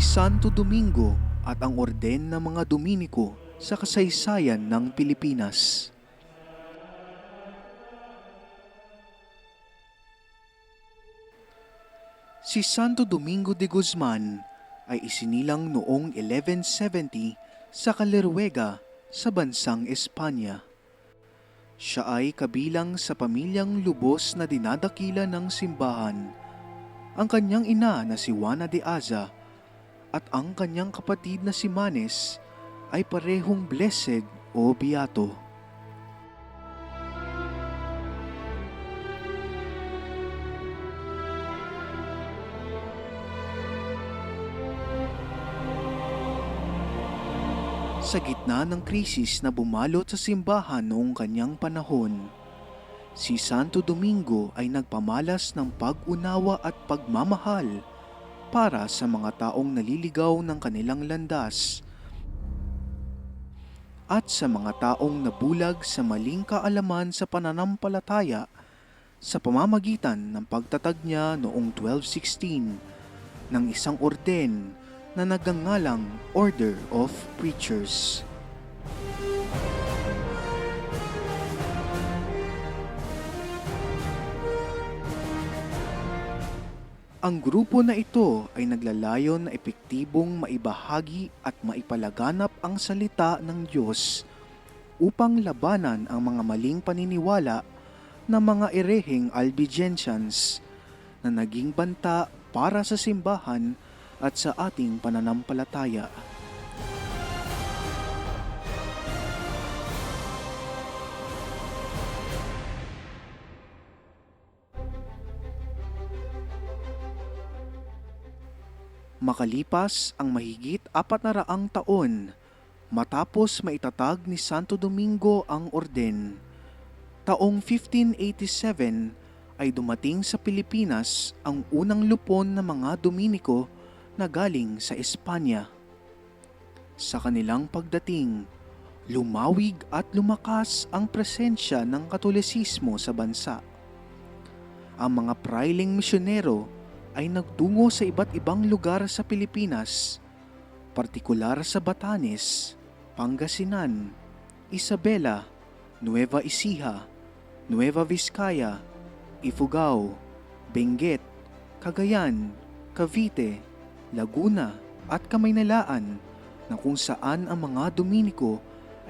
Santo Domingo at ang orden ng mga Dominiko sa kasaysayan ng Pilipinas. Si Santo Domingo de Guzman ay isinilang noong 1170 sa Caleruega sa bansang Espanya. Siya ay kabilang sa pamilyang lubos na dinadakila ng simbahan. Ang kanyang ina na si Juana de Aza at ang kanyang kapatid na si Manes ay parehong blessed o beato. Sa gitna ng krisis na bumalot sa simbahan noong kanyang panahon, si Santo Domingo ay nagpamalas ng pag-unawa at pagmamahal para sa mga taong naliligaw ng kanilang landas at sa mga taong nabulag sa maling kaalaman sa pananampalataya sa pamamagitan ng pagtatag niya noong 1216 ng isang orden na nagangalang Order of Preachers. Ang grupo na ito ay naglalayon na epektibong maibahagi at maipalaganap ang salita ng Diyos upang labanan ang mga maling paniniwala ng mga ereheng Albigensians na naging banta para sa simbahan at sa ating pananampalataya. Makalipas ang mahigit apat na raang taon matapos maitatag ni Santo Domingo ang orden, taong 1587 ay dumating sa Pilipinas ang unang lupon ng mga Dominiko na galing sa Espanya. Sa kanilang pagdating, lumawig at lumakas ang presensya ng Katolisismo sa bansa. Ang mga prailing misyonero ay nagtungo sa iba't ibang lugar sa Pilipinas, partikular sa Batanes, Pangasinan, Isabela, Nueva Ecija, Nueva Vizcaya, Ifugao, Benguet, Cagayan, Cavite, Laguna at Kamaynalaan na kung saan ang mga Dominiko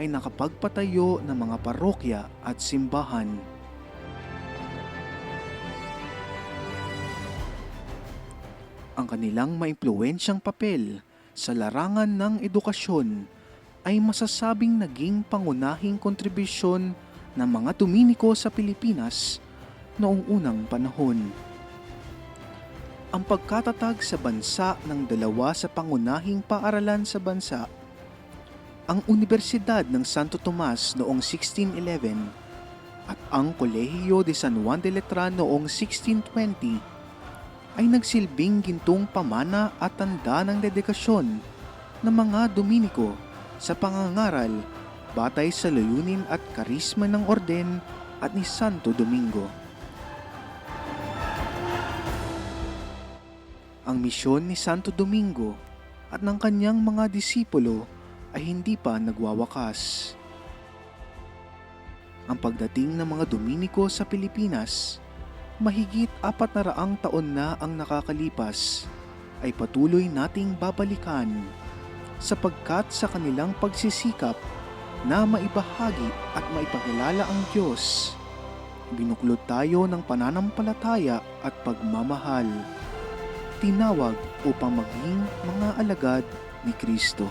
ay nakapagpatayo ng mga parokya at simbahan. Ang kanilang maimpluwensyang papel sa larangan ng edukasyon ay masasabing naging pangunahing kontribusyon ng mga Dominiko sa Pilipinas noong unang panahon. Ang pagkatatag sa bansa ng dalawa sa pangunahing paaralan sa bansa, ang Universidad ng Santo Tomas noong 1611 at ang Kolehiyo de San Juan de Letran noong 1620 ay nagsilbing gintong pamana at tanda ng dedikasyon ng mga Dominiko sa pangangaral batay sa layunin at karisma ng orden at ni Santo Domingo. Ang misyon ni Santo Domingo at ng kanyang mga disipulo ay hindi pa nagwawakas. Ang pagdating ng mga Dominiko sa Pilipinas, mahigit apat na raang taon na ang nakakalipas, ay patuloy nating babalikan sapagkat sa kanilang pagsisikap na maibahagi at maipakilala ang Diyos, binuklod tayo ng pananampalataya at pagmamahal tinawag upang maging mga alagad ni Kristo.